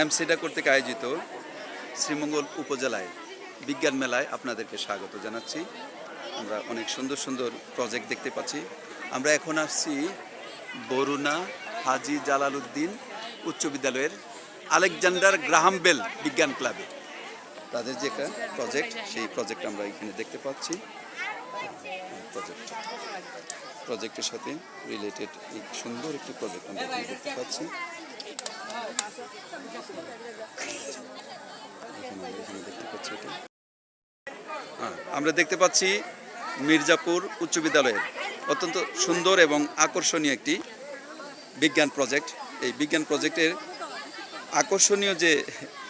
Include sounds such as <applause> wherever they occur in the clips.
এমসিডা কর্তৃক আয়োজিত শ্রীমঙ্গল উপজেলায় বিজ্ঞান মেলায় আপনাদেরকে স্বাগত জানাচ্ছি। আমরা অনেক সুন্দর সুন্দর প্রজেক্ট দেখতে পাচ্ছি। আমরা এখন আসছি বরুণা হাজি জালালউদ্দিন উচ্চ বিদ্যালয়ের আলেকজান্ডার গ্রাহাম বেল বিজ্ঞান ক্লাবে। তাদের যে একটা প্রজেক্ট সেই প্রজেক্ট আমরা এখানে দেখতে পাচ্ছি। প্রজেক্ট প্রজেক্টের সাথে রিলেটেড সুন্দর একটি প্রজেক্ট আমরা দেখতে পাচ্ছি। আমরা দেখতে পাচ্ছি এটা হ্যাঁ, আমরা দেখতে পাচ্ছি মির্জাপুর উচ্চ বিদ্যালয়ের অত্যন্ত সুন্দর এবং আকর্ষণীয় একটি বিজ্ঞান প্রজেক্ট। এই বিজ্ঞান প্রজেক্টের আকর্ষণীয় যে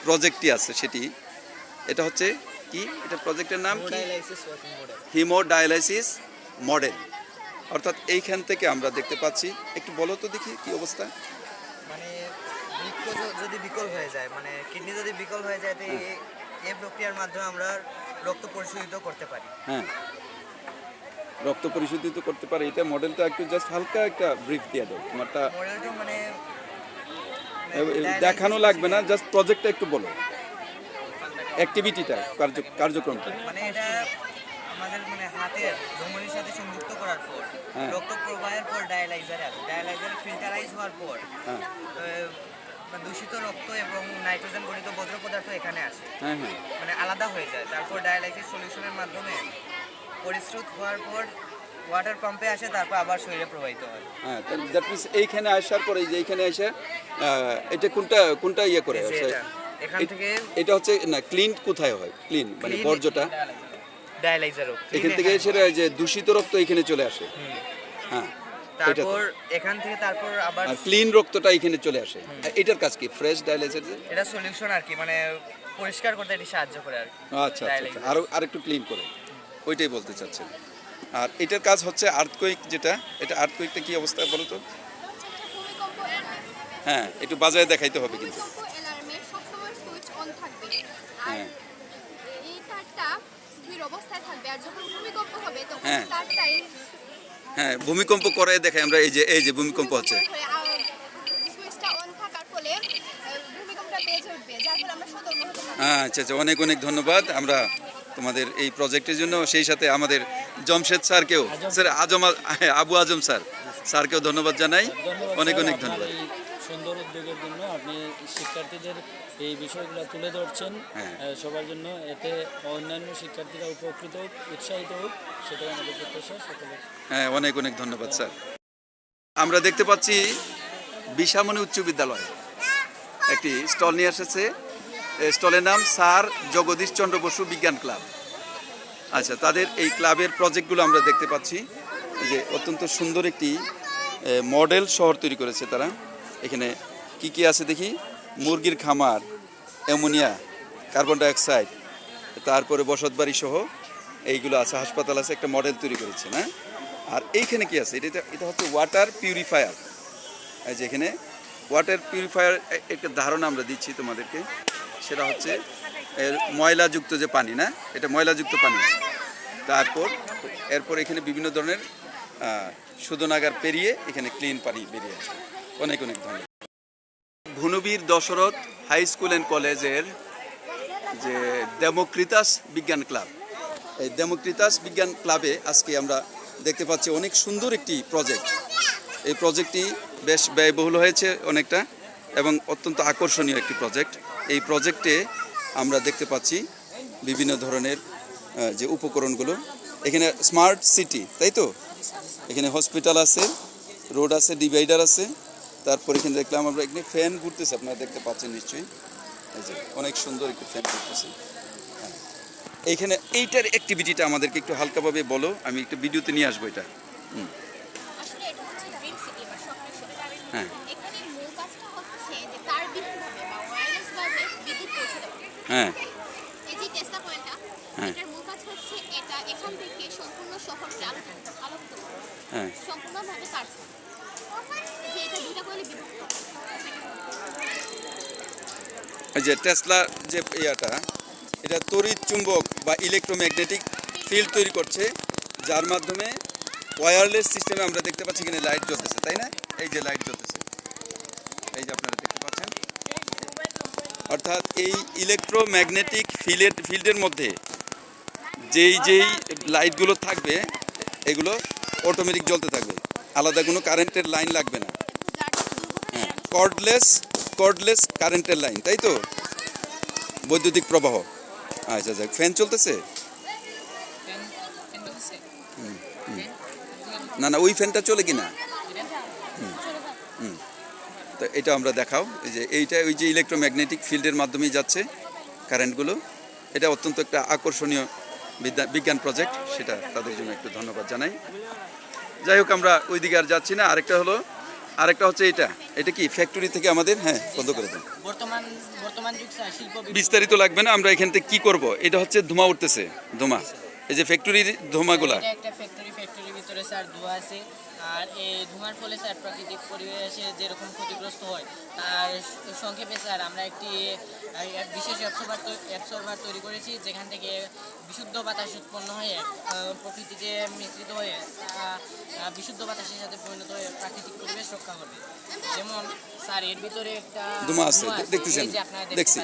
প্রজেক্টটি আছে সেটি এটা হচ্ছে কি? এটা প্রজেক্টের নাম কি? হিমোডায়ালাইসিস মডেল অর্থাৎ এইখান থেকে আমরা দেখতে পাচ্ছি একটু বলো তো দেখি কি অবস্থা। বৃক্ষ যদি বিকল হয়ে যায় মানে কিডনি যদি বিকল হয়ে যায় তো এই- এই প্রক্রিয়ার মাধ্যমে আমরা রক্ত পরিশোধিত করতে পারি। হ্যাঁ। রক্ত পরিশোধিত করতে পারে এটা মডেলটা একটু জাস্ট হালকা একটা ব্রিফ দিয়ে দাও তোমারটা মডেলটা মানে দেখানো লাগবে না জাস্ট প্রজেক্টটা একটু বলো। অ্যাক্টিভিটিটা কার্য কার্যক্রমটা। মানে এটা আমাদের মানে হাতের ধমনির সাথে সংযুক্ত করার পর হ্যাঁ। রক্ত প্রবাহের পর ডায়ালাইজার আসে ডায়ালাইজারে ফিল্টারাইজ হওয়ার পর হ্যাঁ। দূষিত রক্ত এবং নাইট্রোজেন গঠিত বজ্র পদার্থ এখানে আসে হ্যাঁ হ্যাঁ। মানে আলাদা হয়ে যায়। তারপর ডায়ালাইসিস সলিউশনের মাধ্যমে পরিশ্রুত হওয়ার পর ওয়াটার পাম্পে আসে তারপর আবার শরীরে প্রবাহিত হয়। হ্যাঁ দ্যাট মিনস এইখানে আসার পরে যে এইখানে এসে এটা কোনটা কোনটা ইয়ে করে? আচ্ছা, এখান থেকে এটা হচ্ছে না ক্লিন কোথায় হয়? ক্লিন মানে বর্জ্যটা? ডায়ালাইজারও এখান থেকে সেটা যে দূষিত রক্ত এখানে চলে আসে। হ্যাঁ। তারপর এখান থেকে তারপর আবার ক্লিন রক্তটা এখানে চলে আসে। এটার কাজ কি? ফ্রেশ ডায়ালাইসিস এটা সলিউশন আর কি মানে পরিষ্কার করতে এটি সাহায্য করে আর কি। আচ্ছা আচ্ছা Dialysis। আরও আরেকটু ক্লিন করে। ওইটাই বলতে চাচ্ছেন। আর এটার কাজ হচ্ছে আর্থকুইক যেটা এটা আর্থকুইকটা কি অবস্থা বলো তো? হ্যাঁ একটু বাজায় দেখাইতে হবে কিন্তু। ভূমিকম্প অ্যালার্মে সবসময় সুইচ অন থাকবে আর হ্যাঁ। এই তারটা স্থির অবস্থায় থাকবে আর যখন ভূমিকম্প হবে তখন হ্যাঁ। তারটাই হ্যাঁ ভূমিকম্প করে দেখাই আমরা এই যে এই যে ভূমিকম্প হচ্ছে। হয়ে হ্যাঁ আচ্ছা আচ্ছা অনেক অনেক ধন্যবাদ। আমরা তোমাদের এই প্রজেক্টের জন্য সেই সাথে আমাদের জমশেদ স্যারকেও স্যার আজম আবু আজম স্যার স্যারকেও ধন্যবাদ জানাই। অনেক অনেক ধন্যবাদ। সুন্দর উদ্যোগের জন্য। আপনি শিক্ষার্থীদের এই বিষয়গুলো তুলে ধরছেন হ্যাঁ। সবার জন্য এতে অন্যান্য শিক্ষার্থীরা উপকৃত হোক উৎসাহিত হোক সেটাই আমাদের প্রত্যাশা। সকলের হ্যাঁ অনেক অনেক ধন্যবাদ স্যার। আমরা দেখতে পাচ্ছি বিশামণি উচ্চ বিদ্যালয়। একটি স্টল নিয়ে এসেছে। স্টলের নাম স্যার জগদীশ চন্দ্র বসু বিজ্ঞান ক্লাব। আচ্ছা তাদের এই ক্লাবের প্রজেক্টগুলো আমরা দেখতে পাচ্ছি। যে অত্যন্ত সুন্দর একটি মডেল শহর তৈরি করেছে তারা। এখানে কি কি আছে দেখি? মুরগির খামার, অ্যামোনিয়া, কার্বন ডাইঅক্সাইড, তারপরে বসতবাড়ি সহ এইগুলো আছে, হাসপাতাল আছে, একটা মডেল তৈরি করেছে না আর এইখানে কি আছে? এটা এটা হচ্ছে ওয়াটার পিউরিফায়ার এই যে এখানে ওয়াটার পিউরিফায়ার একটা ধারণা আমরা দিচ্ছি তোমাদেরকে। সেটা হচ্ছে এর ময়লাযুক্ত যে পানি, না? এটা ময়লাযুক্ত পানি। তারপর, এরপর এখানে বিভিন্ন ধরনের শোধনাগার পেরিয়ে এখানে ক্লিন পানি বেরিয়ে আসে। অনেক অনেক ধন্যবাদ। Bhunbir Dashrath high school and কলেজের যে ডেমোক্রিতাস বিজ্ঞান ক্লাব। এই ডেমোক্রিতাস বিজ্ঞান ক্লাবে আজকে আমরা দেখতে পাচ্ছি অনেক সুন্দর একটি প্রজেক্ট। এই প্রজেক্টটি বেশ ব্যয়বহুল হয়েছে অনেকটা এবং অত্যন্ত আকর্ষণীয় একটি প্রজেক্ট। এই প্রজেক্টে আমরা দেখতে পাচ্ছি বিভিন্ন ধরনের যে উপকরণগুলো। এখানে স্মার্ট সিটি, তাই তো? এখানে হসপিটাল আছে, রোড আছে, ডিভাইডার আছে। তারপর এখানে দেখলাম আমরা এখানে ফ্যান ঘুরতেছে আপনারা দেখতে পাচ্ছেন নিশ্চয়ই। এই যে অনেক সুন্দর একটি ফ্যান ঘুরতেছে। হ্যাঁ। এইখানে এইটার অ্যাক্টিভিটিটা আমাদেরকে একটু হালকাভাবে বলো আমি একটু ভিডিওতে নিয়ে আসব এটা। শহর হ্যাঁ। হ্যাঁ। হ্যাঁ। হ্যাঁ। যে এই যে ইয়াটা, এটা তড়িৎ চুম্বক বা ইলেকট্রোম্যাগনেটিক ফিল্ড তৈরি করছে, যার মাধ্যমে ওয়্যারলেস সিস্টেমে আমরা দেখতে পাচ্ছি এখানে লাইট জ্বলতেছে, তাই না? এই যে লাইট জ্বলতেছে। এই যে আপনারা দেখতে পাচ্ছেন। অর্থাৎ এই ইলেকট্রোম্যাগনেটিক ফিল্ডের ফিল্ডের মধ্যে যেই যেই লাইটগুলো থাকবে, এগুলো অটোমেটিক জ্বলতে থাকবে। আলাদা কোনো কারেন্টের লাইন লাগবে না। কর্ডলেস কর্ডলেস কারেন্টের লাইন তাই তো? বৈদ্যুতিক প্রবাহ। আচ্ছা যাক ফ্যান চলতেছে? না না, ওই ফ্যানটা চলে কিনা। তো এটা আমরা দেখাও। এই যে এইটা, ওই যে ইলেকট্রোম্যাগনেটিক ফিল্ডের মাধ্যমেই যাচ্ছে কারেন্টগুলো এটা অত্যন্ত একটা আকর্ষণীয় বিজ্ঞান প্রজেক্ট সেটা তাদের জন্য একটু ধন্যবাদ জানাই। যাই হোক, আমরা ওই দিকে আর যাচ্ছি না। আরেকটা হলো আরেকটা হচ্ছে এটা। এটা কি? ফ্যাক্টরি থেকে আমাদের? হ্যাঁ বন্ধ করে দেন। বর্তমান বর্তমান যুগ স্যার শিল্প বিস্তারিত লাগবে না আমরা এখান থেকে কি করব? এটা হচ্ছে ধোঁয়া উঠতেছে ধোঁয়া। এই যে ফ্যাক্টরির ধোঁয়াগুলা। একটা ফ্যাক্টরি ফ্যাক্টরির ভিতরে স্যার ধোঁয়া আছে। আর এই ধোঁয়ার ফলে স্যার প্রাকৃতিক পরিবেশে যেরকম ক্ষতিগ্রস্ত হয় তার সংক্ষেপে স্যার আমরা একটি এক বিশেষ অ্যাবসর্ভার অ্যাবসর্ভার তৈরি করেছি যেখান থেকে বিশুদ্ধ বাতাস উৎপন্ন হয়ে প্রকৃতিতে মিশ্রিত হয়ে বিশুদ্ধ বাতাসের সাথে পরিণত হয়ে প্রাকৃতিক পরিবেশ রক্ষা করবে। যেমন স্যার এর ভিতরে একটা ধোঁয়া আছে দেখতেছেন দেখছি।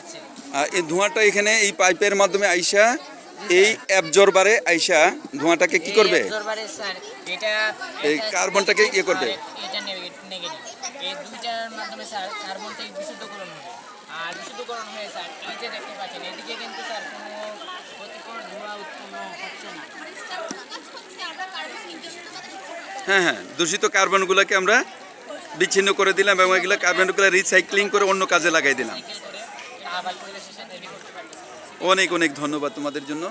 এই ধোঁয়াটা এখানে এই পাইপের মাধ্যমে আইসা এই অ্যাবজর্বারে আইসা ধোঁয়াটাকে কি করবে? এই কার্বনটাকে ইয়ে করবে? হয়ে। হ্যাঁ হ্যাঁ দূষিত কার্বনগুলোকে আমরা বিচ্ছিন্ন করে দিলাম এবং এগুলো কার্বনগুলো রিসাইক্লিং করে অন্য কাজে লাগাই দিলাম সাইকেল করে আবার পরিবেশের সাথে রেডি করতে পারতেছি অনেক অনেক ধন্যবাদ তোমাদের জন্য।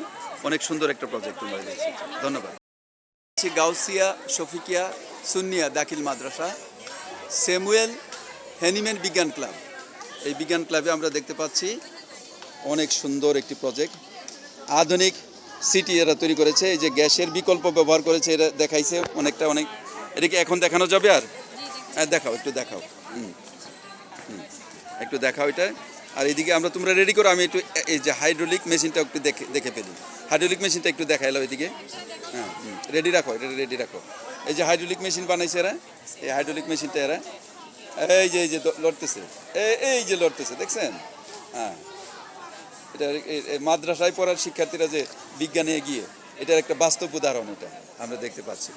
অনেক সুন্দর একটা প্রজেক্ট তোমরা দিয়েছ। ধন্যবাদ। গাউসিয়া শফিকিয়া সুন্নিয়া দাখিল মাদ্রাসা স্যামুয়েল হ্যানিম্যান বিজ্ঞান ক্লাব। এই বিজ্ঞান ক্লাবে আমরা দেখতে পাচ্ছি অনেক সুন্দর একটি প্রজেক্ট আধুনিক সিটি এরা তৈরি করেছে এই যে গ্যাসের বিকল্প ব্যবহার করেছে এরা দেখাইছে অনেকটা অনেক। এটাকে এখন দেখানো যাবে আর? হ্যাঁ দেখাও একটু দেখাও। হুম হুম একটু দেখাও এটা। আর এদিকে আমরা তোমরা রেডি করো, আমি একটু এই যে হাইড্রোলিক মেশিনটা একটু দেখে দেখে ফেলি। হাইড্রোলিক মেশিনটা একটু দেখাইলো এদিকে। হ্যাঁ রেডি রাখো, এটা রেডি রাখো। এই যে হাইড্রোলিক মেশিন বানাইছে এরা, এই হাইড্রোলিক মেশিনটা এরা, এই যে এই যে লড়তেছে, এই এই যে লড়তেছে, দেখছেন? হ্যাঁ এটা মাদ্রাসায় পড়ার শিক্ষার্থীরা যে বিজ্ঞানে এগিয়ে, এটার একটা বাস্তব উদাহরণ এটা আমরা দেখতে পাচ্ছি।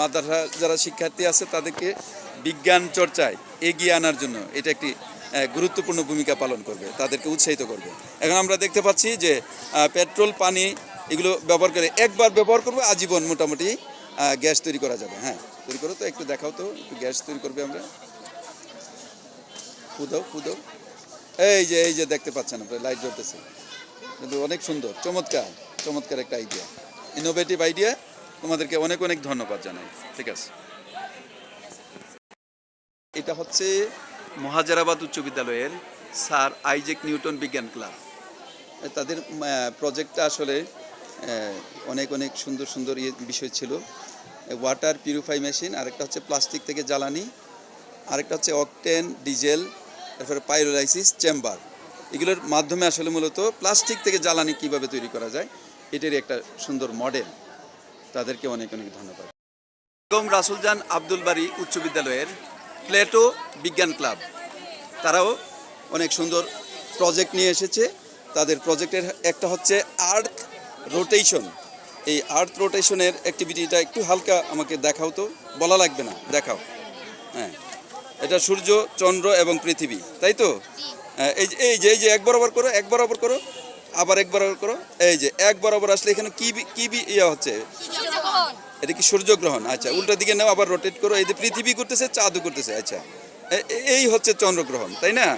মাদ্রাসা যারা শিক্ষার্থী আছে, তাদেরকে বিজ্ঞান চর্চায় এগিয়ে আনার জন্য এটা একটি গুরুত্বপূর্ণ ভূমিকা পালন করবে, তাদেরকে উৎসাহিত করবে। এখন আমরা দেখতে পাচ্ছি যে পেট্রোল, পানি এগুলো ব্যবহার করে একবার ব্যবহার করব, আজীবন মোটামুটি গ্যাস তৈরি করা যাবে। হ্যাঁ তৈরি করো তো, একটু দেখাও তো, একটু গ্যাস তৈরি করবে আমরা। ফুদাও ফুদাও। এই যে এই যে দেখতে পাচ্ছেন আপনার, লাইট জ্বলতেছে। কিন্তু অনেক সুন্দর, চমৎকার চমৎকার একটা আইডিয়া ইনোভেটিভ আইডিয়া তোমাদেরকে অনেক অনেক ধন্যবাদ জানাই। ঠিক আছে। এটা হচ্ছে মহাজারাবাদ উচ্চ বিদ্যালয়ের স্যার আইজেক নিউটন বিজ্ঞান ক্লাব। তাদের প্রজেক্টটা আসলে অনেক অনেক সুন্দর সুন্দর ইয়ে বিষয় ছিল। ওয়াটার পিউরিফাই মেশিন আরেকটা হচ্ছে প্লাস্টিক থেকে জ্বালানি আরেকটা হচ্ছে অকটেন ডিজেল তারপরে পাইরোলাইসিস চেম্বার এগুলোর মাধ্যমে আসলে মূলত প্লাস্টিক থেকে জ্বালানি কীভাবে তৈরি করা যায় এটারই একটা সুন্দর মডেল তাদেরকে অনেক অনেক ধন্যবাদ। বেগম রাসুলজান আব্দুল বাড়ি উচ্চ বিদ্যালয়ের প্লেটো বিজ্ঞান ক্লাব। তারাও অনেক সুন্দর প্রজেক্ট নিয়ে এসেছে। তাদের প্রজেক্টের একটা হচ্ছে আর্থ রোটেশন এই আর্থ রোটেশনের অ্যাক্টিভিটিটা একটু হালকা আমাকে দেখাও তো বলা লাগবে না দেখাও। হ্যাঁ এটা সূর্য চন্দ্র এবং পৃথিবী তাই তো? হ্যাঁ, এই যে এই যে এই যে এক বরাবর করো এক বরাবর করো আবার এক বরাবর করো এই যে এক বরাবর আসলে এখানে কি কি বি- ইয়ে হচ্ছে? এটা কি সূর্যগ্রহণ? আচ্ছা উল্টা দিকে নাও আবার রোটেট করো এই যে পৃথিবী করতেছে চাঁদও করতেছে আচ্ছা। এই হচ্ছে চন্দ্রগ্রহণ, তাই না?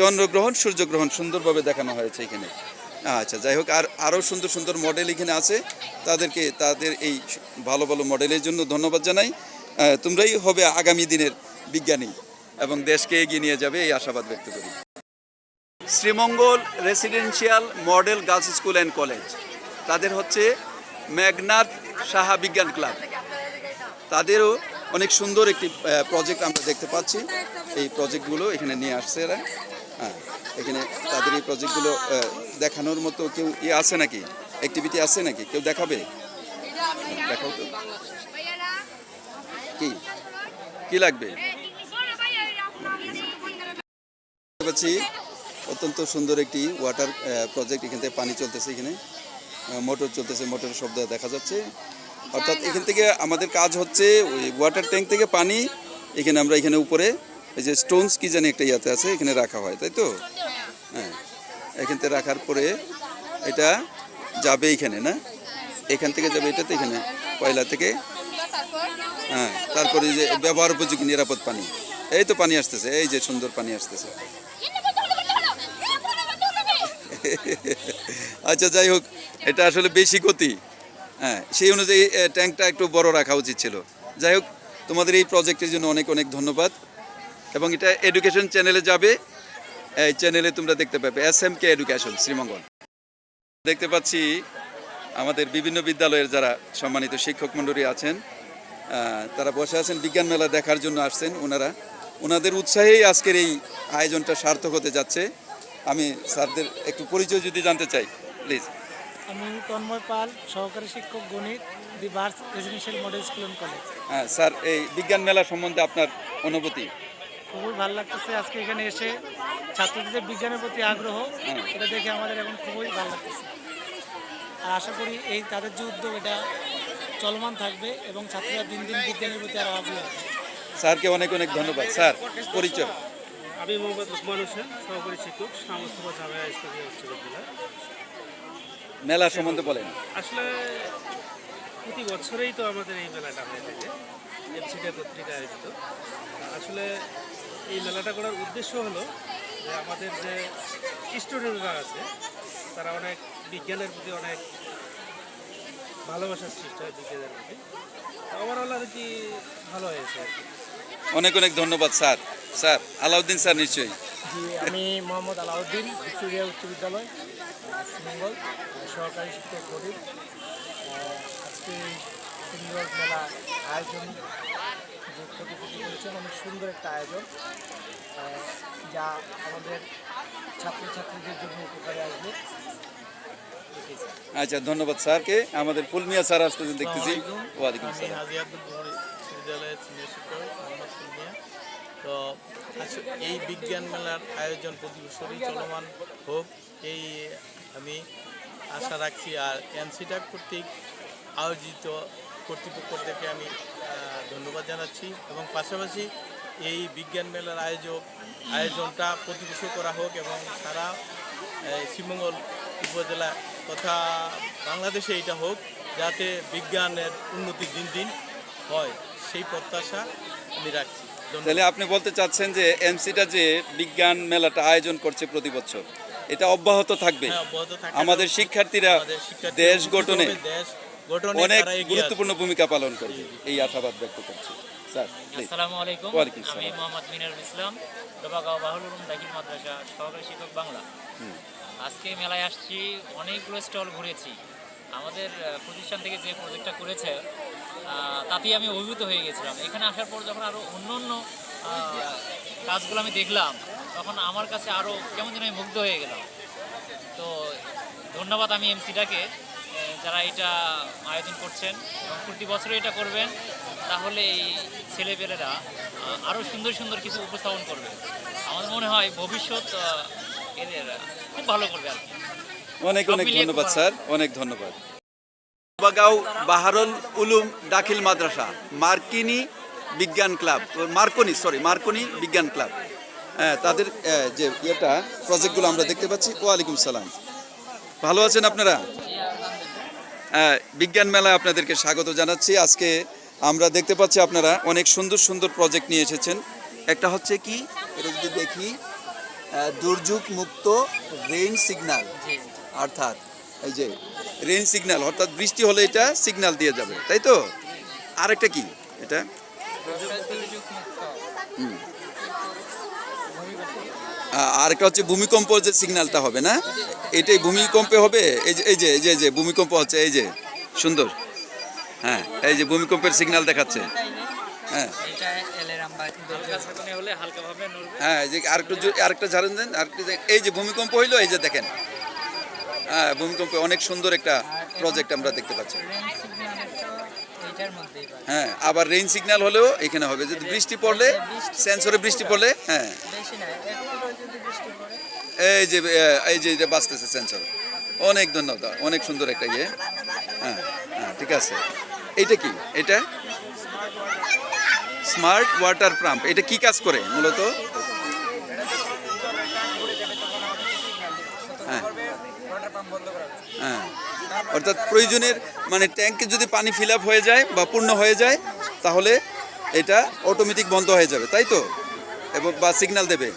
চন্দ্রগ্রহণ, সূর্যগ্রহণ সুন্দরভাবে দেখানো হয়েছে এখানে। আচ্ছা যাই হোক, আর আরও সুন্দর সুন্দর মডেল এখানে আছে। তাদেরকে, তাদের এই ভালো ভালো মডেলের জন্য ধন্যবাদ জানাই। তোমরাই হবে আগামী দিনের বিজ্ঞানী এবং দেশকে এগিয়ে নিয়ে যাবে এই আশাবাদ ব্যক্ত করি। Sreemangal residential model girls school and college তাদের হচ্ছে মেঘনাথ সাহা বিজ্ঞান ক্লাব তাদেরও অনেক সুন্দর একটি প্রজেক্ট আমরা দেখতে পাচ্ছি। এই প্রজেক্টগুলো এখানে নিয়ে আসছে এরা। হ্যাঁ এখানে তাদের এই প্রজেক্টগুলো দেখানোর মতো কেউ ইয়ে আছে নাকি? অ্যাক্টিভিটি আছে নাকি? কেউ দেখাবে? দেখাও তো। কি? কি লাগবে? পাচ্ছি, অত্যন্ত সুন্দর একটি ওয়াটার প্রজেক্ট এখান থেকে পানি চলতেছে এখানে। মোটর চলতেছে মোটরের শব্দ দেখা যাচ্ছে। অর্থাৎ এখান থেকে আমাদের কাজ হচ্ছে ওই ওয়াটার ট্যাঙ্ক থেকে পানি এখানে আমরা এখানে উপরে এই যে স্টোনস কি জানি একটা ইয়াতে আছে এখানে রাখা হয় তাই তো? হ্যাঁ এখান থেকে রাখার পরে এটা যাবে এখানে না? এখান থেকে যাবে এটাতে এখানে কয়লা থেকে? হ্যাঁ তারপরে যে ব্যবহার উপযোগী নিরাপদ পানি। এই তো পানি আসতেছে এই যে সুন্দর পানি আসতেছে। <laughs> আচ্ছা যাই হোক এটা আসলে বেশি গতি। হ্যাঁ সেই অনুযায়ী ট্যাঙ্কটা একটু বড় রাখা উচিত ছিল। যাই হোক, তোমাদের এই প্রজেক্টের জন্য অনেক অনেক ধন্যবাদ। এবং এটা এডুকেশন চ্যানেলে যাবে। এই চ্যানেলে তোমরা দেখতে পাবে S M K education Sreemangal. দেখতে পাচ্ছি আমাদের বিভিন্ন বিদ্যালয়ের যারা সম্মানিত শিক্ষক মণ্ডলী আছেন তারা বসে আছেন, বিজ্ঞান মেলা দেখার জন্য আসছেন ওনারা। ওনাদের উৎসাহেই আজকের এই আয়োজনটা সার্থক হতে যাচ্ছে। আমি স্যারদের একটু পরিচয় যদি জানতে চাই প্লিজ আমি তন্ময় পাল সহকারী শিক্ষক গণিত the Bars residential model school and college. হ্যাঁ স্যার এই বিজ্ঞান মেলা সম্বন্ধে আপনার অনুভূতি? খুবই ভালো লাগতেছে আজকে এখানে এসে। ছাত্রদের যে বিজ্ঞানের প্রতি আগ্রহ এটা দেখে আমাদের এখন খুবই ভালো লাগতেছে। আর আশা করি এই তাদের যে উদ্যোগ এটা চলমান থাকবে এবং ছাত্ররা দিন দিন বিজ্ঞানের প্রতি আরও আগ্রহ হবে। স্যারকে অনেক অনেক ধন্যবাদ। স্যার পরিচয়। আমি মোহাম্মদ লুকমান হোসেন সহকারী শিক্ষক শামসুবা জামিয়া ইসলামিয়া উচ্চ বিদ্যালয়। মেলা সম্বন্ধে বলেন। আসলে প্রতি বছরেই তো আমাদের এই মেলাটা হয়ে থাকে এফসিডে পত্রিকা আয়োজিত। আসলে এই মেলাটা করার উদ্দেশ্য হলো যে আমাদের যে স্টুডেন্টরা আছে তারা অনেক বিজ্ঞানের প্রতি অনেক ভালোবাসার সৃষ্টি হয় বিজ্ঞানের প্রতি। ওভারঅল আর কি ভালো হয়েছে আর অনেক অনেক ধন্যবাদ স্যার। স্যার আলাউদ্দিন স্যার নিশ্চয়ই। আমি মোহাম্মদ আলাউদ্দিন ভিক্টোরিয়া উচ্চ বিদ্যালয়। শ্রীমঙ্গল সহকারী শিক্ষক গণিত আজকে সুন্দর মেলা আয়োজন যে প্রতিযোগী করেছেন অনেক সুন্দর একটা আয়োজন যা আমাদের ছাত্রছাত্রীদের জন্য উপকারে আসবে। আচ্ছা ধন্যবাদ স্যারকে। আমাদের ফুলমিয়া স্যার আসতে দেখতেছি। ওয়ালাইকুম আসসালাম। সিনিয়র শিক্ষক মোহাম্মদ ফুলমিয়া। তো আস- এই বিজ্ঞান মেলার আয়োজন প্রতি বছরই চলমান হোক, এই আমি আশা রাখছি, আর এনসিটা কর্তৃক আয়োজিত কর্তৃপক্ষদেরকে আমি ধন্যবাদ জানাচ্ছি। এবং পাশাপাশি এই বিজ্ঞান মেলার আয়োজক, আয়োজনটা প্রতি বছর করা হোক এবং সারা শ্রীমঙ্গল উপজেলা তথা বাংলাদেশে এটা হোক, যাতে বিজ্ঞানের উন্নতি দিন দিন হয়। সেই প্রত্যাশা আমি রাখছি। তাহলে আপনি বলতে চাচ্ছেন যে এমসিটা যে বিজ্ঞান মেলাটা আয়োজন করছে প্রতি বছর এটা অব্যাহত থাকবে? হ্যাঁ, আমাদের শিক্ষার্থীরা দেশ গঠনে অনেক। গুরুত্বপূর্ণ ভূমিকা পালন করবে। এই আশাবাদ ব্যক্ত করছি। আসসালামু আলাইকুম। আমি মোহাম্মদ মিনারুল ইসলাম ডোবাগাঁও বাহুল উলুম দাখিল মাদ্রাসা সহকারী শিক্ষক বাংলা। আজকে মেলায় আসছি অনেকগুলো স্টল ঘুরেছি। আমাদের প্রতিষ্ঠান থেকে যে প্রজেক্টটা করেছে তাতেই আমি অভিভূত হয়ে গেছিলাম। এখানে আসার পর যখন আরও অন্য অন্য কাজগুলো আমি দেখলাম তখন আমার কাছে আরও কেমন যেন আমি মুগ্ধ হয়ে গেলাম। তো ধন্যবাদ আমি এমসিটাকে যারা এটা আয়োজন করছেন এবং প্রতি বছরে এটা করবেন। তাহলে এই ছেলেপেলেরা আরও সুন্দর সুন্দর কিছু উপস্থাপন করবে। আমার মনে হয় ভবিষ্যৎ এদের খুব ভালো করবে আর কি। অনেক অনেক ধন্যবাদ স্যার অনেক ধন্যবাদ। বাগাও বাহারুল উলুম দাখিল মাদ্রাসা মার্কিনি বিজ্ঞান ক্লাব মার্কনি সরি মার্কনি বিজ্ঞান ক্লাব। হ্যাঁ তাদের যে ইয়েটা প্রজেক্টগুলো আমরা দেখতে পাচ্ছি ওয়ালাইকুম সালাম। ভালো আছেন আপনারা? হ্যাঁ, বিজ্ঞান মেলায় আপনাদেরকে স্বাগত জানাচ্ছি। আজকে আমরা দেখতে পাচ্ছি আপনারা অনেক সুন্দর সুন্দর প্রজেক্ট নিয়ে এসেছেন। একটা হচ্ছে কি? এটা যদি দেখি দুর্যোগ মুক্ত রেইন সিগনাল অর্থাৎ এই যে রেইন সিগন্যাল, অর্থাৎ বৃষ্টি হলে এটা সিগন্যাল দিয়ে যাবে, তাই তো? আরেকটা কি? এটা? আরেকটা হচ্ছে ভূমিকম্প যে সিগন্যালটা হবে, না? এটাই ভূমিকম্পে হবে? এই যে এই যে এই যে ভূমিকম্প হচ্ছে, এই যে, সুন্দর। হ্যাঁ এই যে ভূমিকম্পের সিগন্যাল দেখাচ্ছে। হ্যাঁ। হ্যাঁ যে আরেকটু আরেকটা ঝাড়ুন দেন, আরেকটা এই যে ভূমিকম্প হইল, এই যে দেখেন। হ্যাঁ ভূমিকম্প অনেক সুন্দর একটা প্রজেক্ট আমরা দেখতে পাচ্ছি। হ্যাঁ আবার রেইন সিগন্যাল হলেও এখানে হবে। যদি বৃষ্টি পড়লে সেন্সরে বৃষ্টি পড়লে হ্যাঁ। এই যে এই যে, এটা বাঁচতেছে সেন্সর অনেক ধন্যবাদ, অনেক সুন্দর একটা ইয়ে। হ্যাঁ হ্যাঁ ঠিক আছে। এইটা কি? এটা? স্মার্ট ওয়াটার পাম্প এটা কি কাজ করে মূলত? অর্থাৎ প্রয়োজনের মানে ট্যাঙ্কে যদি পানি ফিল হয়ে যায় বা পূর্ণ হয়ে যায়, তাহলে এটা অটোমেটিক বন্ধ হয়ে যাবে, তাই তো? এবং বা সিগন্যাল দেবে।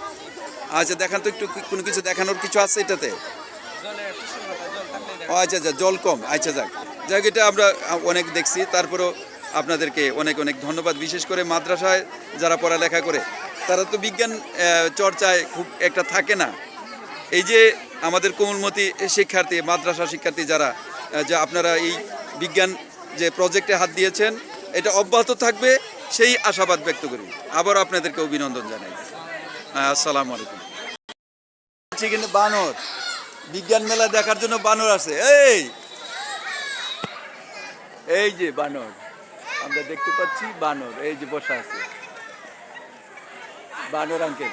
আচ্ছা দেখান তো একটু কোনো কিছু দেখানোর কিছু আছে এটাতে? ও আচ্ছা আচ্ছা জল কম। আচ্ছা যাক। যাক, এটা আমরা অনেক দেখছি। তারপরেও আপনাদেরকে অনেক অনেক ধন্যবাদ। বিশেষ করে মাদ্রাসায় যারা পড়ালেখা করে, তারা তো বিজ্ঞান চর্চায় খুব একটা থাকে না। এই যে আমাদের কোমলমতি শিক্ষার্থী, মাদ্রাসা শিক্ষার্থী যারা যে আপনারা এই বিজ্ঞান যে প্রজেক্টে হাত দিয়েছেন, এটা অব্যাহত থাকবে, সেই আশাবাদ ব্যক্ত করি। আবার আপনাদেরকে অভিনন্দন জানাই। আসসালামু আলাইকুম। কিন্তু বানর। বিজ্ঞান মেলা দেখার জন্য বানর আছে। এই! এই যে বানর। আমরা দেখতে পাচ্ছি বানর। এই যে বসা আছে। বানর আঙ্কেল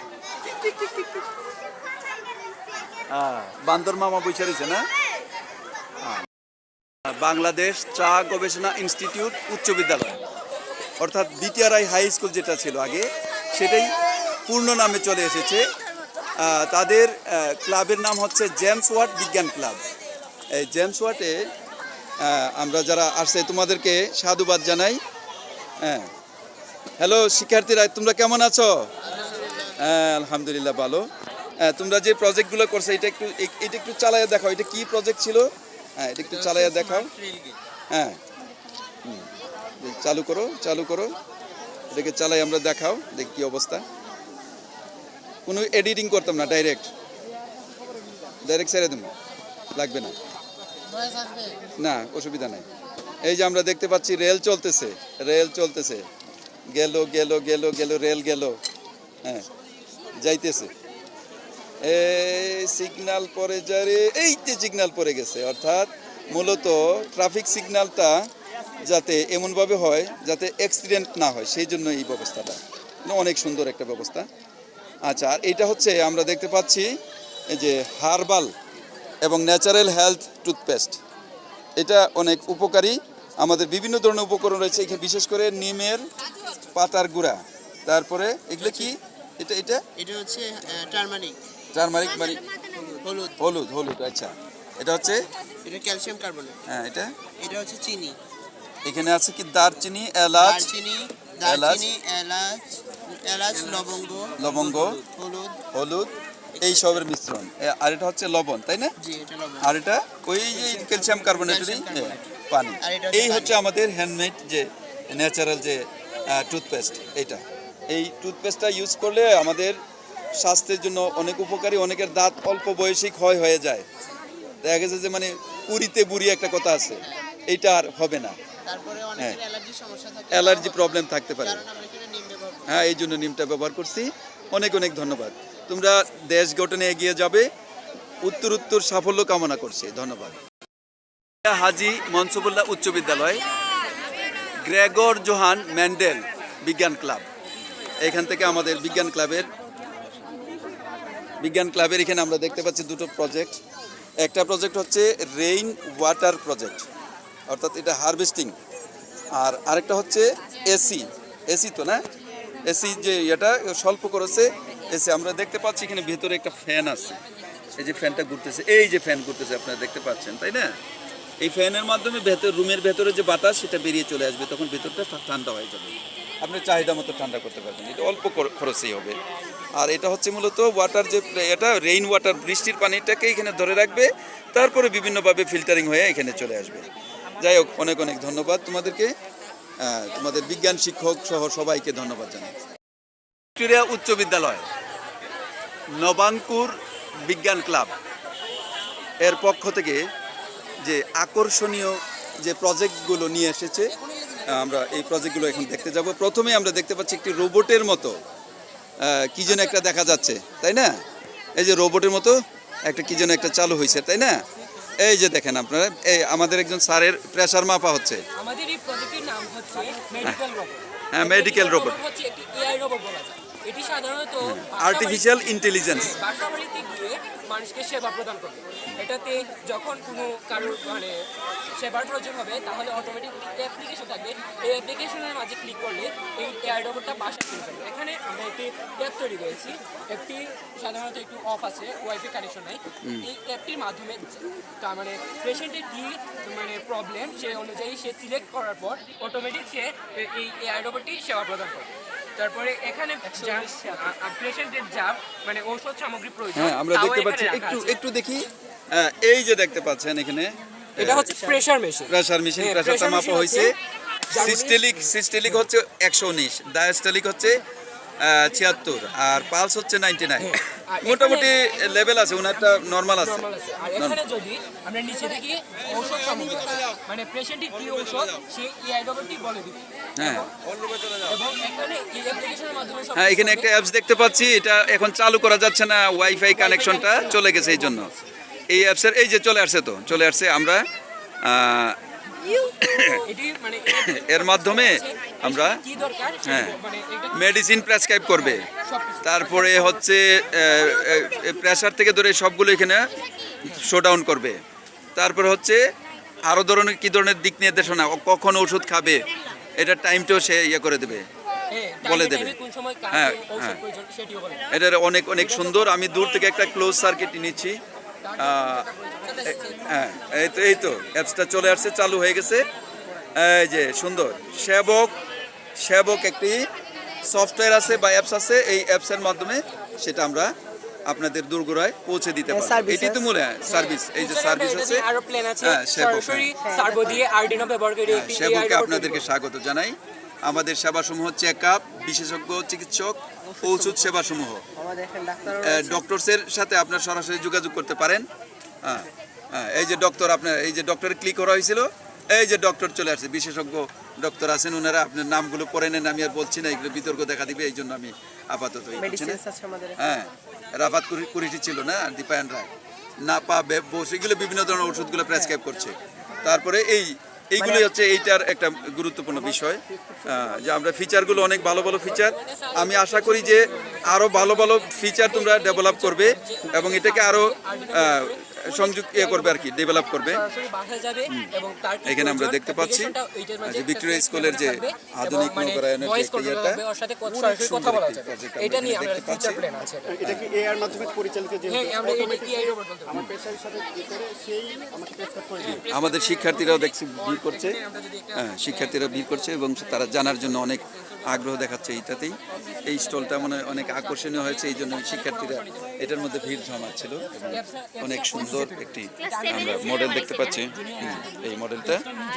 বান্দর মামা বসে রয়েছে না। বাংলাদেশ চা গবেষণা ইনস্টিটিউট উচ্চ বিদ্যালয়। অর্থাৎ বিটিআরআই হাই স্কুল যেটা ছিল আগে, সেটাই পূর্ণ নামে চলে এসেছে। তাদের ক্লাবের নাম হচ্ছে জেমস ওয়াট বিজ্ঞান ক্লাব। এই জেমস ওয়াটে আমরা যারা আসছে, তোমাদেরকে সাধুবাদ জানাই। হ্যাঁ। হ্যালো, শিক্ষার্থীরা, তোমরা কেমন আছো? হ্যাঁ আলহামদুলিল্লাহ ভালো। তোমরা যে প্রজেক্টগুলো করছ এটা একটু এটা একটু চালাইয়া দেখাও। এটা কি প্রজেক্ট ছিল? হ্যাঁ এটা একটু চালাইয়া দেখাও। হ্যাঁ। হুম। চালু করো চালু করো। এটাকে চালাই আমরা দেখাও দেখ কি অবস্থা। কোনো এডিটিং করতাম না ডাইরেক্ট ডাইরেক্ট ছেড়ে দেবো। লাগবে না। না অসুবিধা নাই। এই যে আমরা দেখতে পাচ্ছি রেল চলতেছে রেল চলতেছে। গেল গেল গেল গেল রেল গেল। হ্যাঁ যাইতেছে। এই সিগন্যাল পরে যারে এই যে সিগনাল পরে গেছে, অর্থাৎ মূলত ট্রাফিক সিগনালটা যাতে এমনভাবে হয়, যাতে অ্যাক্সিডেন্ট না হয়, সেই জন্য এই ব্যবস্থাটা। অনেক সুন্দর একটা ব্যবস্থা। আচ্ছা আর এটা হচ্ছে আমরা দেখতে পাচ্ছি, এই যে হার্বাল এবং ন্যাচারাল হেলথ টুথপেস্ট এটা অনেক উপকারী। আমাদের বিভিন্ন ধরনের উপকরণ রয়েছে, এখানে বিশেষ করে নিমের পাতার গুঁড়া। তারপরে এগুলো কি? এটা এটা? এটা হচ্ছে টার্মারিক টার্মারিক মানে হলুদ। হলুদ হলুদ আচ্ছা। এটা হচ্ছে? এটা ক্যালসিয়াম কার্বনেট। হ্যাঁ এটা? এটা হচ্ছে চিনি। এখানে আছে কি? দারচিনি এলাচ। এলাচ। দারচিনি এলাচ এলাচ লবঙ্গ। লবঙ্গ। হলুদ। হলুদ। এই সবের মিশ্রণ। আর এটা হচ্ছে লবণ তাই না? আর এটা? ওই যে ক্যালসিয়াম কার্বনেটেরই কার্বনেট। পানি। এই হচ্ছে আমাদের হ্যান্ডমেড যে ন্যাচারাল যে টুথপেস্ট এইটা। এই টুথপেস্টটা ইউজ করলে আমাদের স্বাস্থ্যের জন্য অনেক উপকারী অনেকের দাঁত অল্প বয়সী ক্ষয় হয়ে যায়। দেখা গেছে যে মানে পুরিতে বুড়ি একটা কথা আছে এইটা আর হবে না। হ্যাঁ। অ্যালার্জি প্রবলেম থাকতে পারে। হ্যাঁ এই জন্য নিমটা ব্যবহার করছি। অনেক অনেক ধন্যবাদ। তোমরা দেশ গঠনে এগিয়ে যাবে। উত্তর উত্তর সাফল্য কামনা করছি। ধন্যবাদ। হাজি মনসুবুল্লাহ উচ্চ বিদ্যালয় গ্রেগর জোহান ম্যান্ডেল বিজ্ঞান ক্লাব। এখান থেকে আমাদের বিজ্ঞান ক্লাবের বিজ্ঞান ক্লাবের এখানে আমরা দেখতে পাচ্ছি দুটো প্রজেক্ট একটা প্রজেক্ট হচ্ছে রেইন ওয়াটার প্রজেক্ট অর্থাৎ এটা হারভেস্টিং আর আরেকটা হচ্ছে এসি এসি তো না? এসি যে এটা স্বল্প করেছে এসি আমরা দেখতে পাচ্ছি এখানে ভেতরে একটা ফ্যান আছে। এই যে ফ্যানটা ঘুরতেছে, এই যে ফ্যান ঘুরতেছে, আপনারা দেখতে পাচ্ছেন, তাই না? এই ফ্যানের মাধ্যমে ভেতর রুমের ভেতরে যে বাতাস, সেটা বেরিয়ে চলে আসবে, তখন ভেতরটা ঠান্ডা হয়ে যাবে। আপনি চাহিদা মতো ঠান্ডা করতে পারবেন। এটা অল্প খর- খরচেই হবে। আর এটা হচ্ছে মূলত ওয়াটার যে, এটা রেইন ওয়াটার বৃষ্টির পানিটাকে এখানে ধরে রাখবে, তারপরে বিভিন্নভাবে ফিল্টারিং হয়ে এখানে চলে আসবে। যাই হোক, অনেক অনেক ধন্যবাদ তোমাদেরকে। তোমাদের বিজ্ঞান শিক্ষক সহ সবাইকে ধন্যবাদ জানাই। ভিক্টোরিয়া উচ্চ বিদ্যালয়, নবাঙ্কুর বিজ্ঞান ক্লাব এর পক্ষ থেকে যে আকর্ষণীয় যে প্রজেক্টগুলো নিয়ে এসেছে আমরা এই প্রজেক্টগুলো এখন দেখতে যাব। প্রথমে আমরা দেখতে পাচ্ছি একটি রোবটের মতো কি যেন একটা দেখা যাচ্ছে তাই না? এই যে রোবটের মতো একটা কি যেন একটা চালু হয়েছে তাই না? এই যে দেখেন আপনারা এই আমাদের একজন স্যারের প্রেশার মাপা হচ্ছে। আমাদের এই প্রজেক্টের নাম হচ্ছে মেডিকেল রোবট হ্যাঁ, medical robot। হচ্ছে একটি এআই রোবট বলা যায়। এটি সাধারণত আর্টিফিশিয়াল ইন্টেলিজেন্স বাসা বাড়িতে গিয়ে মানুষকে সেবা প্রদান করবে। এটাতে যখন কোনো কারোর মানে সেবার প্রয়োজন হবে তাহলে অটোমেটিক অ্যাপ্লিকেশন থাকবে। এই অ্যাপ্লিকেশনের মাঝে ক্লিক করলে এই এআই রোবটটা বাসায় চলে যাবে। এখানে আমরা একটি অ্যাপ তৈরি করেছি। একটি সাধারণত একটু অফ আছে ওয়াইফাই কানেকশন নাই। এই অ্যাপটির মাধ্যমে তার মানে পেশেন্টের কি মানে প্রবলেম সে অনুযায়ী সে সিলেক্ট করার পর অটোমেটিক সে এই এআই রোবটটি সেবা প্রদান করে তারপরে এখানে পেশেন্টের যা মানে ঔষধ সামগ্রী প্রয়োজন হ্যাঁ আমরা দেখতে পাচ্ছি। একটু একটু দেখি। এই যে দেখতে পাচ্ছেন এখানে এটা হচ্ছে প্রেসার মেশিন প্রেসার মেশিন প্রেসারটা মাপা হয়েছে। সিস্টেলিক সিস্টেলিক হচ্ছে একশো উনিশ ডায়াস্টেলিক হচ্ছে ছিয়াত্তর আর পালস হচ্ছে নাইনটি নাইন হ্যাঁ, এখানে- মোটামুটি লেভেল আছে ওনারটা নর্মাল আছে। নর্মাল আছে। আর এখানে যদি আমরা নিচে দেখি ঔষধ সামগ্রী মানে পেশেন্টের কি ঔষধ সেই বলে দিবে। হ্যাঁ। হ্যাঁ এখানে একটা অ্যাপস দেখতে পাচ্ছি এটা এখন চালু করা যাচ্ছে না ওয়াইফাই কানেকশনটা চলে গেছে এই জন্য। এই অ্যাপসের এই যে চলে আসছে তো চলে আসছে আমরা <coughs> এর মাধ্যমে আমরা হ্যাঁ। মেডিসিন প্রেসক্রাইব করবে তারপরে হচ্ছে প্রেশার থেকে ধরে সবগুলো এখানে শো ডাউন করবে তারপরে হচ্ছে আরও ধরনের কী ধরনের দিক নির্দেশনা কখন ওষুধ খাবে এটা টাইমটাও সে ইয়ে করে দেবে হ্যাঁ, বলে দেবে। হ্যাঁ, হ্যাঁ। এটার অনেক অনেক সুন্দর আমি দূর থেকে একটা ক্লোজ সার্কিট নিচ্ছি হ্যাঁ এই তো এই তো অ্যাপসটা চলে আসছে চালু হয়ে গেছে। এই যে সুন্দর। সেবক সেবক একটি সফটওয়্যার আছে বা অ্যাপস আছে এই অ্যাপসের মাধ্যমে সেটা আমরা আপনাদের দূরগোড়ায় পৌঁছে দিতে পারব। এটি তো মূল সার্ভিস এই যে সার্ভিস আছে। আরও প্ল্যান আছে। হ্যাঁ, সেবক, দিয়ে আরডিনো ব্যবহার করে হ্যাঁ, একটি সেবককে আপনাদেরকে স্বাগত জানাই। আমাদের সেবাসমূহ চেক আপ বিশেষজ্ঞ চিকিৎসক ঔষধ সেবাসমূহ। আমাদের এখানে ডাক্তার ডক্টরসের সাথে আপনার সরাসরি যোগাযোগ করতে পারেন। হ্যাঁ হ্যাঁ, এই যে ডক্টর আপনার এই যে ডক্টরে ক্লিক করা হয়েছিল এই যে ডক্টর চলে আসছে বিশেষজ্ঞ ডক্টর আছেন ওনারা আপনার নামগুলো পড়ে নেন আমি আর বলছি না এগুলো বিতর্ক দেখা দিবে এই জন্য আমি আপাতত হ্যাঁ রাফাত কুরি- কুরিটি ছিল না দীপায়ন রায়। নাপা বেব বোস এগুলো বিভিন্ন ধরনের ওষুধগুলো প্রেসক্রাইব করছে। তারপরে এই এইগুলোই হচ্ছে এইটার একটা গুরুত্বপূর্ণ বিষয়। আহ, যে আমরা ফিচারগুলো অনেক ভালো ভালো ফিচার আমি আশা করি যে আরও ভালো ভালো ফিচার তোমরা ডেভেলপ করবে এবং এটাকে আরও সংযুক্ত ইয়ে করবে আর কি ডেভেলপ করবে। সরাসরি বাসায় যাবে এবং তার কি এখানে আমরা দেখতে পাচ্ছি যে ভিক্টোরিয়া স্কুলের যে আধুনিক মানে নগরায়নের যে ইয়েটা, এটা নিয়ে আমাদের দেখতে ফিউচার পাচ্ছি। প্ল্যান আছে এটা। কি এআর মাধ্যমে পরিচালিত যে হ্যাঁ আমরা এটা এআই রোবট বলতে আমার পেশার সাথে করে সেই আমাকে প্রেসক্রাইব করে আমাদের শিক্ষার্থীরাও দেখছি ভিড় করছে। হ্যাঁ শিক্ষার্থীরা ভিড় করছে এবং তারা জানার জন্য অনেক আগ্রহ দেখাচ্ছে এইটাতেই। এই স্টলটা মানে অনেক আকর্ষণীয় হয়েছে, এই জন্য শিক্ষার্থীরা এটার মধ্যে ভিড় জমাচ্ছিল। অনেক সুন্দর একটি আমরা মডেল দেখতে পাচ্ছি। এই মডেলটা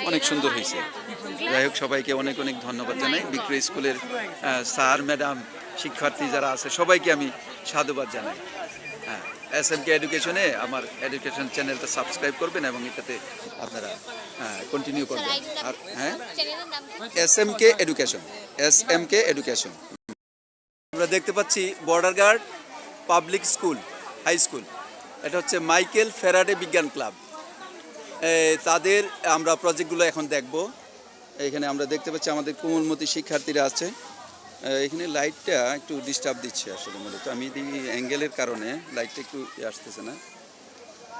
অনেক সুন্দর হয়েছে। যাই হোক, সবাইকে অনেক অনেক ধন্যবাদ জানাই। বিক্রয় স্কুলের স্যার, ম্যাডাম, শিক্ষার্থী যারা আছে, সবাইকে আমি সাধুবাদ জানাই। এস এম কে এডুকেশনে আমার এডুকেশন চ্যানেলটা সাবস্ক্রাইব করবেন এবং এটাতে আপনারা কন্টিনিউ করবেন। আর হ্যাঁ? S M K? Education S M K education আমরা দেখতে পাচ্ছি border guard public school high school এটা হচ্ছে মাইকেল ফেরাডে বিজ্ঞান ক্লাব তাদের আমরা প্রজেক্টগুলো এখন দেখব। এখানে আমরা দেখতে পাচ্ছি আমাদের কোমলমতি শিক্ষার্থীরা আছে। এখানে লাইটটা একটু ডিস্টার্ব দিচ্ছে আসলে মূলত। আমি দেখি অ্যাঙ্গেলের কারণে লাইটটা একটু আসতেছে না।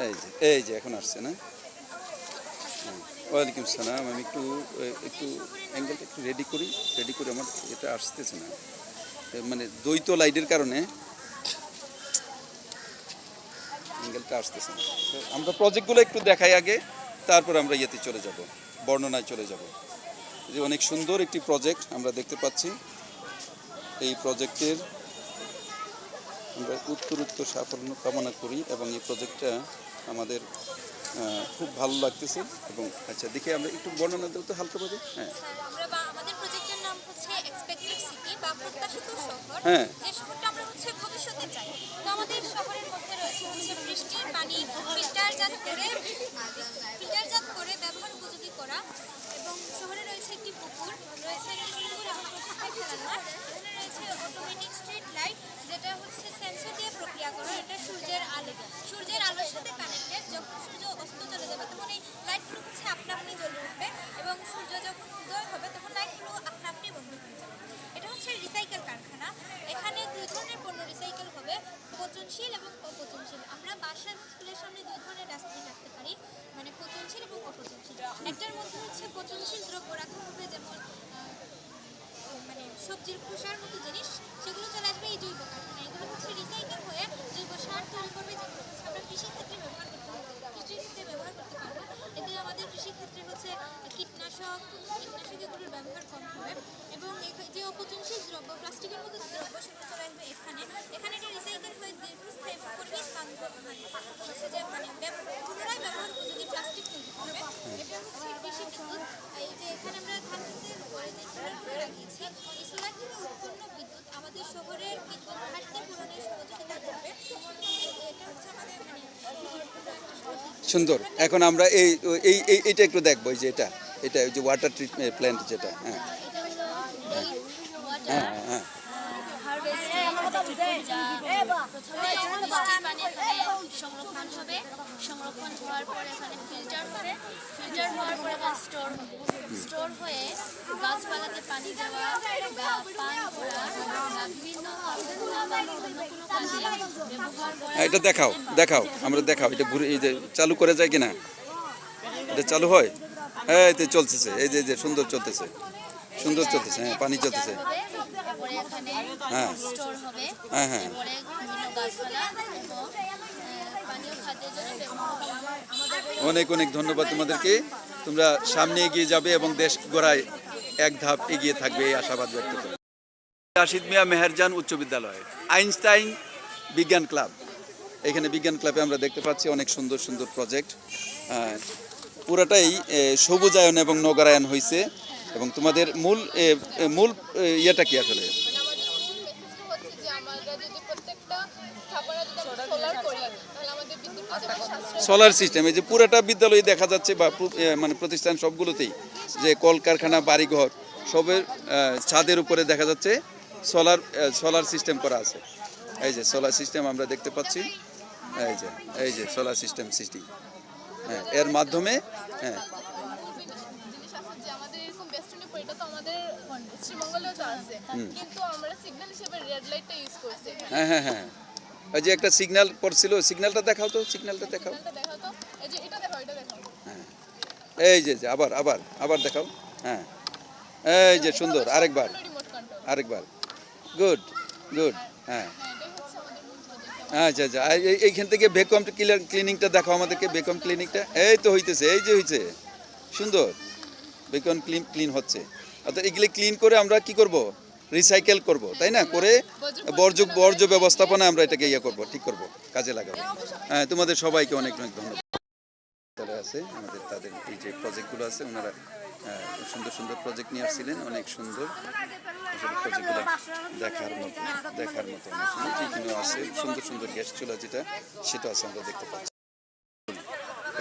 এই যে এই যে এখন আসছে না? হ্যাঁ, ওয়ালাইকুম সালাম। আমি একটু একটু অ্যাঙ্গেলটা একটু রেডি করি। রেডি করে আমার এটা আসতেছে না। মানে দ্বৈত লাইটের কারণে অ্যাঙ্গেলটা আসতেছে না। আমরা প্রজেক্টগুলো একটু দেখাই আগে তারপর আমরা ইয়েতে চলে যাব বর্ণনায় চলে যাব। যে অনেক সুন্দর একটি প্রজেক্ট আমরা দেখতে পাচ্ছি। এই প্রজেক্টের আমরা উত্তর উত্তর সাফল্য কামনা করি এবং এই প্রজেক্টটা আমাদের খুব ভালো লাগতেছে এবং আচ্ছা দেখে আমরা একটু বর্ণনা দেবো তো হালকাভাবে হ্যাঁ। হ্যাঁ। যে শহরটা আমরা হচ্ছে ভবিষ্যতে চাই। তো আমাদের শহরের মধ্যে সে বৃষ্টির পানি ফিল্টারজাত করে ফিল্টারজাত করে ব্যবহার উপযোগী করা। এবং শহরে রয়েছে একটি পুকুর, রয়েছে স্কুল এবং প্রশিক্ষণ এখানে রয়েছে অটোমেটিক স্ট্রিট লাইট যেটা হচ্ছে সেন্সর দিয়ে প্রক্রিয়া করা। এটা সূর্যের আলো। সূর্যের আলোর সাথে কানেক্টেড যখন সূর্য অস্ত চলে যাবে, তখন এই লাইটগুলো হচ্ছে আপনা আপনি জ্বলে উঠবে এবং সূর্য যখন উদয় হবে, তখন লাইটগুলো আপনা আপনি বন্ধ হয়ে যাবে। এটা হচ্ছে রিসাইকেল কারখানা। এখানে দুই ধরনের পণ্য রিসাইকেল হবে। পচনশীল এবং অপচনশীল। আমরা বাসা এবং স্কুলের সামনে দুই ধরনের ডাস্টবিন রাখতে পারি মানে পচনশীল এবং অপচনশীল। একটার মধ্যে হচ্ছে পচনশীল দ্রব্য রাখা হবে, যেমন মানে সবজির খোসার মতো জিনিস, সেগুলো চলে আসবে এই জৈব কারখানা এগুলো হচ্ছে রিসাইকেল হয়ে জৈব সার তৈরি করবে, যেগুলো হচ্ছে আমরা কৃষিক্ষেত্রে ব্যবহার করতে হবে কৃষিক্ষেত্রে ব্যবহার করতে পারব এতে কৃষি ক্ষেত্রে হচ্ছে কীটনাশক কীটনাশক এগুলোর ব্যবহার কম হবে। এবং যে অপচনশীল দ্রব্য, প্লাস্টিকের মতো দ্রব্য সেগুলো চলে আসবে এখানে। এখানে এটা রিসাইকেল হয়ে দীর্ঘস্থায়ী এবং পরিবেশ বান্ধব হচ্ছে যে মানে পুনরায় ব্যবহার উপযোগী প্লাস্টিক তৈরি করবে এটা হচ্ছে কৃষি বিদ্যুৎ। এই যে এখানে আমরা ধান উপরে যে সোলারগুলো লাগিয়েছি, এই সোলার থেকে উৎপন্ন বিদ্যুৎ আমাদের শহরের বিদ্যুৎ ঘাটতি পূরণে সহযোগিতা করবে এ- এটা হচ্ছে আমাদের মানে শহর পুরো একটা শহর সুন্দর। এখন আমরা এই এই, এই- এইটা একটু দেখব যে এটা এটা ওই যে ওয়াটার ট্রিটমেন্ট প্ল্যান্ট যেটা হ্যাঁ। হ্যাঁ ওয়াটার হ্যাঁ হারভেস্টিং যা প্রথমে বৃষ্টির পানি এখানে সংরক্ষণ হবে। সংরক্ষণ হওয়ার পরে এখানে ফিল্টার হবে। ফিল্টার হওয়ার পরে এখানে স্টোর হবে স্টোর হয়ে গাছপালাতে পানি দেওয়া বা পান করা বিভিন্ন কাজগুলো বা অন্য কোনো কাজে ব্যবহার করা এটা দেখাও দেখাও আমরা দেখাও। এটা ঘুরে এই যে চালু করে যায় কিনা? এটা চালু হয়? হ্যাঁ এই তো চলতেছে এই যে সুন্দর চলতেছে। সুন্দর চলতেছে হ্যাঁ পানি চলতেছে। এখানে হ্যাঁ। স্টোর হবে। হ্যাঁ, হ্যাঁ। করা হয়। আমাদের অনেক অনেক ধন্যবাদ তোমাদেরকে। তোমরা সামনে এগিয়ে যাবে এবং দেশ গড়ায় এক ধাপ এগিয়ে থাকবে এই আশাবাদ ব্যক্ত করি। রাশিদ মিয়া মেহেরজান উচ্চ বিদ্যালয় আইনস্টাইন বিজ্ঞান ক্লাব। এখানে বিজ্ঞান ক্লাবে আমরা দেখতে পাচ্ছি অনেক সুন্দর সুন্দর প্রজেক্ট পুরাটাই সবুজায়ন এবং নগরায়ন হয়েছে এবং তোমাদের মূল মূল ইয়েটা কি আসলে মানে আমাদের মূল মেসেজটা হচ্ছে যে আমরা যদি প্রত্যেকটা সোলার সিস্টেম এই যে পুরোটা বিদ্যালয়ে দেখা যাচ্ছে বা মানে প্রতিষ্ঠান সবগুলোতেই, যে কলকারখানা, বাড়িঘর, সবের ছাদের উপরে দেখা যাচ্ছে সোলার সোলার সিস্টেম করা আছে। এই যে সোলার সিস্টেম আমরা দেখতে পাচ্ছি। এই যে এই যে সোলার সিস্টেম সৃষ্টি। হ্যাঁ এর মাধ্যমে হ্যাঁ শ্রীমঙ্গলেও তো আছে। কিন্তু আমরা সিগন্যাল হিসেবে রেড লাইটটা ইউজ করছি হ্যাঁ হ্যাঁ হ্যাঁ। ওই যে একটা সিগন্যাল পড়ছিল সিগন্যালটা দেখাও তো সিগন্যালটা দেখাও। তো। এই যে এটা দেখো এটা দেখো এই যে যে আবার আবার আবার দেখাও। হ্যাঁ। এই যে সুন্দর আরেকবার আরেকবার। গুড গুড হ্যাঁ। হ্যাঁ আচ্ছা আচ্ছা এইখান থেকে ভেকম ক্লিনিংটা দেখো আমাদেরকে ভেকম ক্লিনিকটা এই তো হইতেছে এই যে হইছে। সুন্দর। ভেকম ক্লিন ক্লিন হচ্ছে। অর্থাৎ এগুলি ক্লিন করে আমরা কি করব? রিসাইকেল করব, তাই না? করে বর্জ্য বর্জ্য ব্যবস্থাপনা আমরা এটাকে ইয়ে করব, ঠিক করব, কাজে লাগাবো। হ্যাঁ তোমাদের সবাইকে অনেক অনেক ধন্যবাদ। আছে, আমাদের, তাদের এই যে প্রজেক্টগুলো আছে, ওনারা সুন্দর সুন্দর প্রজেক্ট নিয়ে আসছিলেন, অনেক সুন্দর। দেখার মতো দেখার মতো যেখানে আছে? সুন্দর সুন্দর গ্যাস চুলা যেটা, সেটা আছে, আমরা দেখতে পাচ্ছি।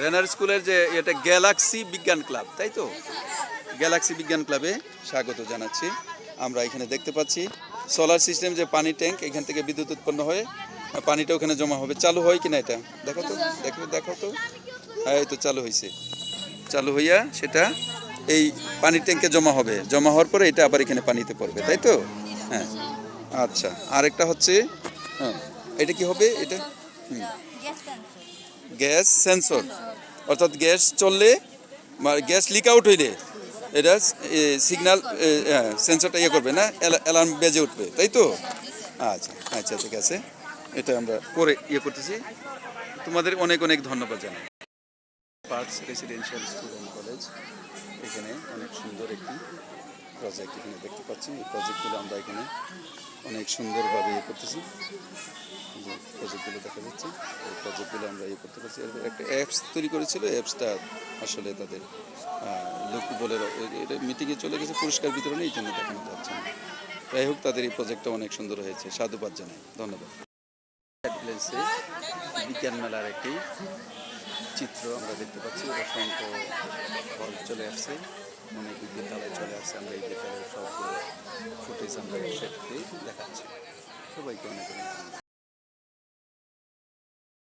রেনার স্কুলের যে, এটা গ্যালাক্সি বিজ্ঞান ক্লাব, তাই তো? গ্যালাক্সি বিজ্ঞান ক্লাবে স্বাগত জানাচ্ছি। আমরা এখানে দেখতে পাচ্ছি সোলার সিস্টেম যে পানি ট্যাঙ্ক, এখান থেকে বিদ্যুৎ উৎপন্ন হয়ে পানিটা ওখানে জমা হবে। চালু হয় কিনা এটা? দেখো তো, দেখো দেখো তো। হ্যাঁ এই তো চালু হয়েছে চালু হইয়া সেটা এই পানির ট্যাঙ্কে জমা হবে। জমা হওয়ার পরে এটা আবার এখানে পানিতে পড়বে, তাই তো? হ্যাঁ। আচ্ছা আরেকটা হচ্ছে হ্যাঁ এটা কি হবে? এটা গ্যাস সেন্সর। অর্থাৎ গ্যাস চললে গ্যাস লিক আউট হইলে এটা সিগনাল সেন্সরটা ইয়ে করবে না অ্যালার্ম বেজে উঠবে, তাই তো? আচ্ছা আচ্ছা ঠিক আছে। এটা আমরা করে ইয়ে করতেছি। তোমাদের অনেক অনেক ধন্যবাদ জানাই। পার্টস রেসিডেন্সিয়াল স্টুডেন্ট কলেজ এখানে অনেক সুন্দর একটি প্রজেক্ট এখানে দেখতে পাচ্ছি। এই প্রজেক্টগুলো আমরা এখানে অনেক সুন্দরভাবে ইয়ে করতেছি। যে প্রজেক্টগুলো দেখা যাচ্ছে, এই প্রজেক্টগুলো আমরা ইয়ে করতে পারছি। একটা অ্যাপস তৈরি করেছিল অ্যাপসটা আসলে তাদের লোক বলে এটা মিটিংয়ে চলে গেছে, পুরস্কার বিতরণে এই জন্য দেখানো যাচ্ছে। না যাই হোক, তাদের এই প্রজেক্টটা অনেক সুন্দর হয়েছে। সাধুবাদ জানাই। ধন্যবাদ। বিজ্ঞান মেলার একটি চিত্র আমরা দেখতে পাচ্ছি। অসংখ্য হল চলে আসছে। অনেক বিদ্যালয়ে চলে আসছে, আমরা এই বিদ্যালয়ের সবগুলো ফুটেজ আমরা সেটাতে দেখাচ্ছি সবাইকে অনেক অনেক।